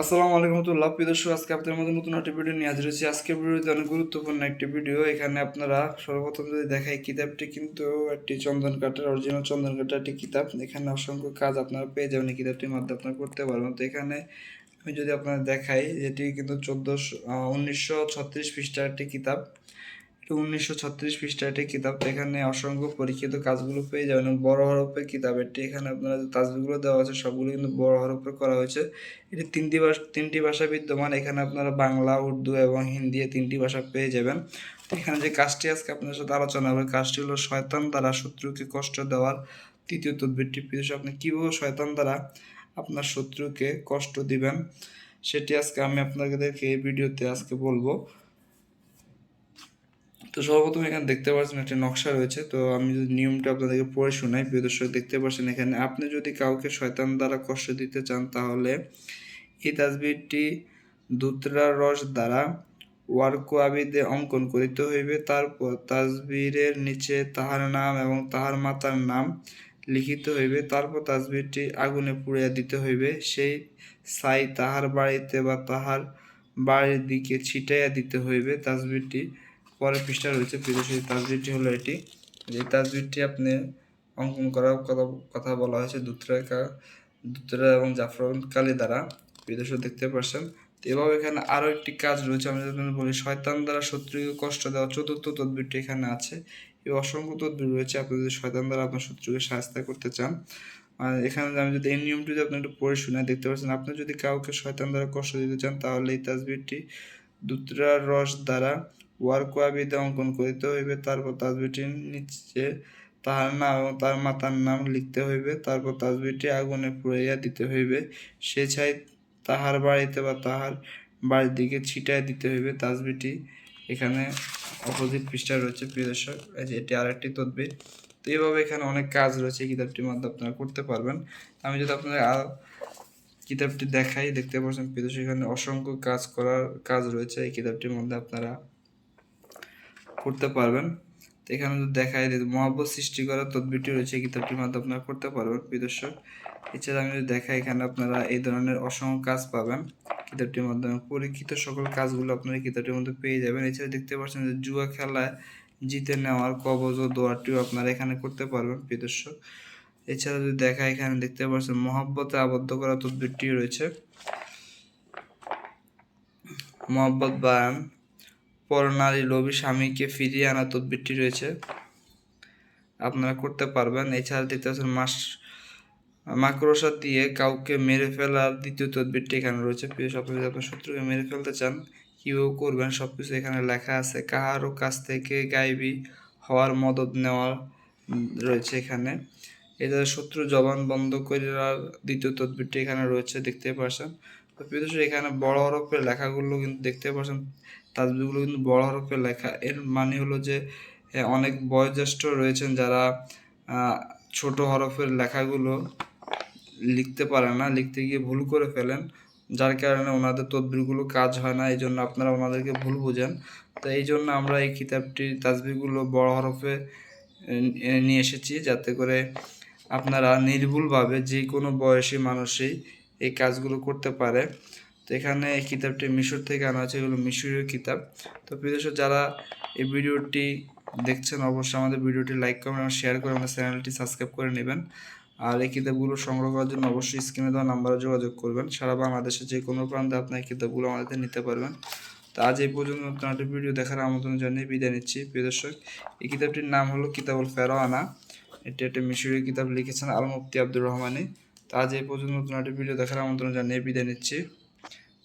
আসসালামু আলাইকুম রহমতুল্লাহ। প্রিয় দর্শক, আজকে আপনাদের মধ্যে নতুন একটি ভিডিও নিয়ে হাজির হয়েছি। আজকের ভিডিওতে অনেক গুরুত্বপূর্ণ একটি ভিডিও এখানে আপনারা সর্বপ্রথম যদি দেখাই, কিতাবটি কিন্তু একটি চন্দন কাঠের অরিজিনাল চন্দন কাঠের একটি কিতাব। এখানে অসংখ্য কাজ আপনারা পেয়ে যাবেন এই কিতাবটির মাধ্যমে আপনারা করতে পারবেন। তো এখানে আমি যদি আপনারা দেখাই, যেটি কিন্তু চোদ্দোশো উনিশশো ছত্রিশ পৃষ্ঠার একটি কিতাব। উনিশশো ছত্রিশ পৃষ্ঠার একটি এখানে অসংখ্য পরীক্ষিত কাজগুলো পেয়ে যাবেন বড় হরফের কিতাব। এটি এখানে আপনারা যে তাজবিগুলো দেওয়া আছে, সবগুলো কিন্তু বড় হরফে করা হয়েছে। এটি তিনটি তিনটি ভাষা বিদ্যমান। এখানে আপনারা বাংলা, উর্দু এবং হিন্দি তিনটি ভাষা পেয়ে যাবেন। এখানে যে কাজটি আজকে আপনার সাথে আলোচনা হবে, কাজটি হলো শয়তান দ্বারা শত্রুকে কষ্ট দেওয়ার তৃতীয় তদ্বিরটি। প্রিয় আপনি কীভাবে শয়তান দ্বারা আপনার শত্রুকে কষ্ট দিবেন, সেটি আজকে আমি আপনাদেরকে এই ভিডিওতে আজকে বলব। তো সর্বপ্রথম এখানে দেখতে পাচ্ছেন একটা নকশা রয়েছে। তো আমি যদি নিয়মটা আপনাদেরকে পড়ে শোনাই, প্রিয় দর্শক দেখতে পাচ্ছেন এখানে, আপনি যদি কাউকে শয়তান দ্বারা কষ্ট দিতে চান, তাহলে এই তাজবিরটি দুতরা রস দ্বারা ওয়ার্কো আবিদে অঙ্কন করিতে হইবে। তারপর তাজবিরের নিচে তাহার নাম এবং তাহার মাতার নাম লিখিত হইবে। তারপর তাজবিরটি আগুনে পুড়িয়া দিতে হইবে। সেই সাই তাহার বাড়িতে বা তাহার বাড়ির দিকে ছিটাইয়া দিতে হইবে। তাজবিরটি পরের পৃষ্ঠা রয়েছে, বিদেশি তাজবিরটি হলো এটি। এই তাজবিরটি আপনি অঙ্কন করার কথা কথা বলা হয়েছে দুত্রা দুত্রা এবং জাফরান কালি দ্বারা বিদেশে দেখতে পাচ্ছেন তো এভাবে এখানে আরও একটি কাজ রয়েছে, আমি যদি বলি, শয়তান দ্বারা শত্রুকে কষ্ট দেওয়া চতুর্থ তদ্বিরটি এখানে আছে। এই অসংখ্য তদ্বির রয়েছে, আপনি যদি শয়তান দ্বারা আপনার শত্রুকে সাহায্য করতে চান এখানে আমি যদি এই নিয়মটি যদি আপনি একটু পড়ে শুনে দেখতে পাচ্ছেন, আপনি যদি কাউকে শয়তান দ্বারা কষ্ট দিতে চান, তাহলে এই তাজবিরটি দুত্রার রস দ্বারা ওয়ার্ক আবিদে অঙ্কন করিতে হইবে, তারপর তাজবিটির নিচে তাহার নাম এবং তার মাতার নাম লিখতে হইবে, তারপর তাজবিটি আগুনে পুড়াইয়া দিতে হইবে। সে ছাই তাহার বাড়িতে বা তাহার বাড়ির দিকে ছিটায় দিতে হইবে। তাজবিটি এখানে অপোজিট পৃষ্ঠা রয়েছে, প্রিয় দর্শক। এটি আরেকটি তদবির। তো এইভাবে এখানে অনেক কাজ রয়েছে কিতাবটির মাধ্যমে আপনারা করতে পারবেন। আমি যদি আপনাদের কিতাবটি দেখাই, দেখতে পাচ্ছেন, প্রিয় দর্শক, এখানে অসংখ্য কাজ করার কাজ রয়েছে এই কিতাবটির মধ্যে, আপনারা করতে পারবেন। তো এখানে দেখায় যে মহাব্বত সৃষ্টি করার তদবিরটি রয়েছে কিতাবটির মাধ্যমে আপনারা করতে পারবেন বিদর্শক এছাড়া আমি যদি দেখাই, এখানে আপনারা এই ধরনের অসংখ্য কাজ পাবেন। কিতাবটির মাধ্যমে পরীক্ষিত সকল কাজগুলো আপনারা কিতাবটির মধ্যে পেয়ে যাবেন। এছাড়া দেখতে পাচ্ছেন যে জুয়া খেলায় জিতে নেওয়ার কবজ ও দোয়ারটিও আপনারা এখানে করতে পারবেন বিদর্শক এছাড়া যদি দেখা এখানে দেখতে পাচ্ছেন মহাব্বতে আবদ্ধ করা তদবিরটি রয়েছে। মহাব্বত বায়ান পরনারী লোভী স্বামীকে ফিরিয়ে আনা তদবিরটি রয়েছে। আপনারা করতে পারবেন। এছাড়া দেখতে পাচ্ছেন মাস, মাকড়সা দিয়ে কাউকে মেরে ফেলার দ্বিতীয় তদবিরটি এখানে রয়েছে। প্রিয় সব আপনার শত্রুকে মেরে ফেলতে চান, কীভাবে করবেন সব কিছু এখানে লেখা আছে। কাহারও কাছ থেকে গাইবি হওয়ার মদত নেওয়ার রয়েছে এখানে। এছাড়া শত্রু জবান বন্ধ করার দ্বিতীয় তদবিরটি এখানে রয়েছে, দেখতে পাচ্ছেন। তো প্রিয় এখানে বড় হরফের লেখাগুলো কিন্তু দেখতে পাচ্ছেন। তাজবিগুলো কিন্তু বড় হরফে লেখা। এর মানে হলো যে অনেক বয়োজ্যেষ্ঠ রয়েছেন যারা ছোট হরফের লেখাগুলো লিখতে পারে না, লিখতে গিয়ে ভুল করে ফেলেন, যার কারণে ওনাদের তদবিরগুলো কাজ হয় না এই জন্য আপনারা ওনাদেরকে ভুল বোঝেন। তো এই জন্য আমরা এই কিতাবটির তাজবিগুলো বড় হরফে নিয়ে এসেছি, যাতে করে আপনারা নির্ভুলভাবে যে কোনো বয়সী মানুষই এই কাজগুলো করতে পারে। তো এখানে এই কিতাবটি মিশর থেকে আনা হয়েছে, এগুলো মিশরীয় কিতাব। তো বিদেশ যারা এই ভিডিওটি দেখছেন, অবশ্যই আমাদের ভিডিওটি লাইক করবেন এবং শেয়ার করে আমাদের চ্যানেলটি সাবস্ক্রাইব করে নেবেন। আর এই কিতাবগুলো সংগ্রহ করার জন্য অবশ্যই স্ক্রিনে দেওয়া নাম্বারে যোগাযোগ করবেন। সারা বাংলাদেশে যে কোনো প্রান্তে আপনার এই কিতাবগুলো আমাদের নিতে পারবেন। তো আজ এই পর্যন্ত নতুন ভিডিও দেখার আমন্ত্রণ জানিয়ে বিদায় নিচ্ছি। প্রিয় দর্শক, এই কিতাবটির নাম হলো কিতাবুল ফেরোয়ানা এটি একটি মিশরীয় কিতাব লিখেছেন আল মুফতি আব্দুর রহমানি। তো আজ এই পর্যন্ত নতুন ভিডিও দেখার আমন্ত্রণ জানিয়ে বিদায় নিচ্ছি।